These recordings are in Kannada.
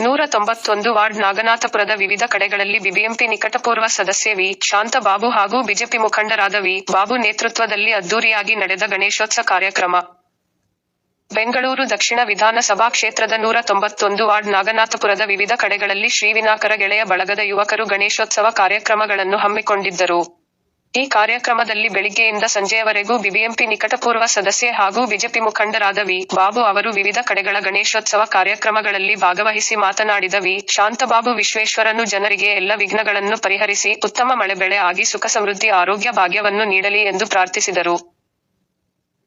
ನೂರ ತೊಂಬತ್ತೊಂದು ವಾರ್ಡ್ ನಾಗನಾಥಪುರದ ವಿವಿಧ ಕಡೆಗಳಲ್ಲಿ ಬಿಬಿಎಂಪಿ ನಿಕಟಪೂರ್ವ ಸದಸ್ಯ ವಿ. ಶಾಂತಬಾಬು ಹಾಗೂ ಬಿಜೆಪಿ ಮುಖಂಡರಾದ ವಿ. ಬಾಬು ನೇತೃತ್ವದಲ್ಲಿ ಅದ್ದೂರಿಯಾಗಿ ನಡೆದ ಗಣೇಶೋತ್ಸವ ಕಾರ್ಯಕ್ರಮ. ಬೆಂಗಳೂರು ದಕ್ಷಿಣ ವಿಧಾನಸಭಾ ಕ್ಷೇತ್ರದ ನೂರ ತೊಂಬತ್ತೊಂದು ವಾರ್ಡ್ ನಾಗನಾಥಪುರದ ವಿವಿಧ ಕಡೆಗಳಲ್ಲಿ ಶ್ರೀವಿನಾಕರ ಗೆಳೆಯ ಬಳಗದ ಯುವಕರು ಗಣೇಶೋತ್ಸವ ಕಾರ್ಯಕ್ರಮಗಳನ್ನು ಹಮ್ಮಿಕೊಂಡಿದ್ದರು. ಈ ಕಾರ್ಯಕ್ರಮದಲ್ಲಿ ಬೆಳಿಗ್ಗೆಯಿಂದ ಸಂಜೆಯವರೆಗೂ ಬಿಬಿಎಂಪಿ ನಿಕಟಪೂರ್ವ ಸದಸ್ಯೆ ಹಾಗೂ ಬಿಜೆಪಿ ಮುಖಂಡರಾದ ವಿ. ಬಾಬು ಅವರು ವಿವಿಧ ಕಡೆಗಳ ಗಣೇಶೋತ್ಸವ ಕಾರ್ಯಕ್ರಮಗಳಲ್ಲಿ ಭಾಗವಹಿಸಿ ಮಾತನಾಡಿದ ವಿ. ಶಾಂತಬಾಬು ವಿಶ್ವೇಶ್ವರನು ಜನರಿಗೆ ಎಲ್ಲ ವಿಘ್ನಗಳನ್ನು ಪರಿಹರಿಸಿ ಉತ್ತಮ ಮಳೆ ಬೆಳೆ ಆಗಿ ಸುಖ ಸಮೃದ್ಧಿ ಆರೋಗ್ಯ ಭಾಗ್ಯವನ್ನು ನೀಡಲಿ ಎಂದು ಪ್ರಾರ್ಥಿಸಿದರು.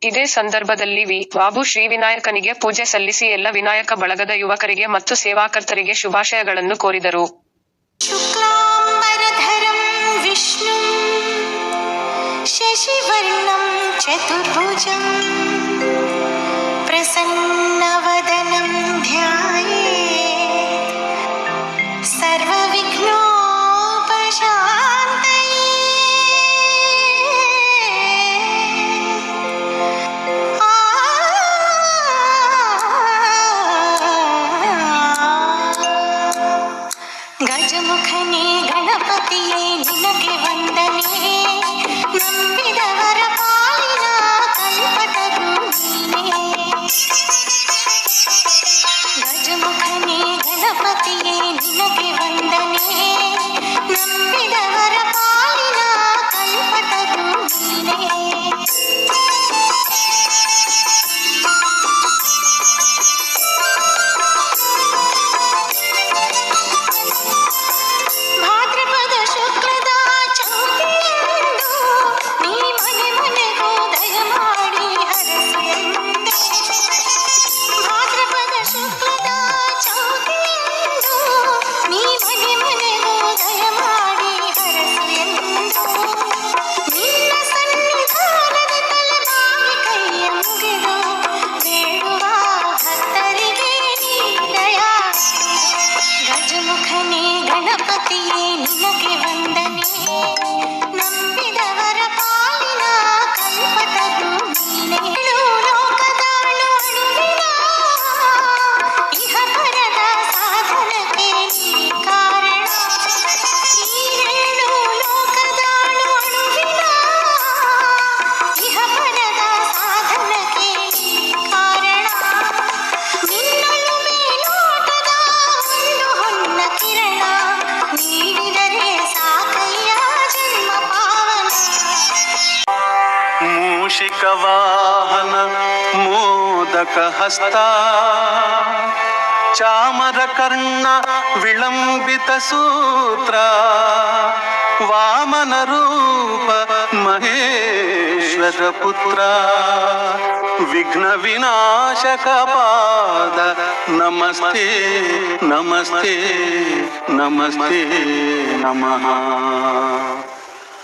ಇದೇ ಸಂದರ್ಭದಲ್ಲಿ ವಿ. ಬಾಬು ಶ್ರೀ ವಿನಾಯಕನಿಗೆ ಪೂಜೆ ಸಲ್ಲಿಸಿ ಎಲ್ಲ ವಿನಾಯಕ ಬಳಗದ ಯುವಕರಿಗೆ ಮತ್ತು ಸೇವಾಕರ್ತರಿಗೆ ಶುಭಾಶಯಗಳನ್ನು ಕೋರಿದರು. এত বোঝা गवाहन मोदक हस्ता। चामरकर्ण विलम्बितसूत्र वामनरूप महेश्वरपुत्र विघ्नविनाशकपाद नमस्ते नमस्ते नमस्ते नमः।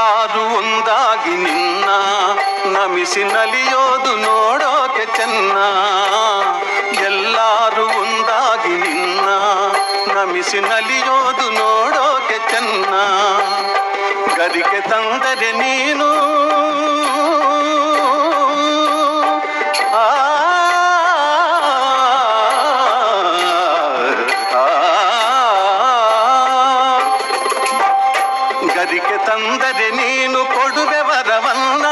ಎಲ್ಲರೂ ಒಂದಾಗಿ ನಿನ್ನ ನಮಿಸಿ ನಲಿಯೋದು ನೋಡೋಕೆ ಚೆನ್ನ. ಎಲ್ಲಾರು ಒಂದಾಗಿ ನಿನ್ನ ನಮಿಸಿ ನಲಿಯೋದು ನೋಡೋಕೆ ಚೆನ್ನ. ಗರಿಕೆ ತಂದರೆ ನೀನು ತಂದರೆ ನೀನು ಕೊಡುವೆ ವರವನ್ನ.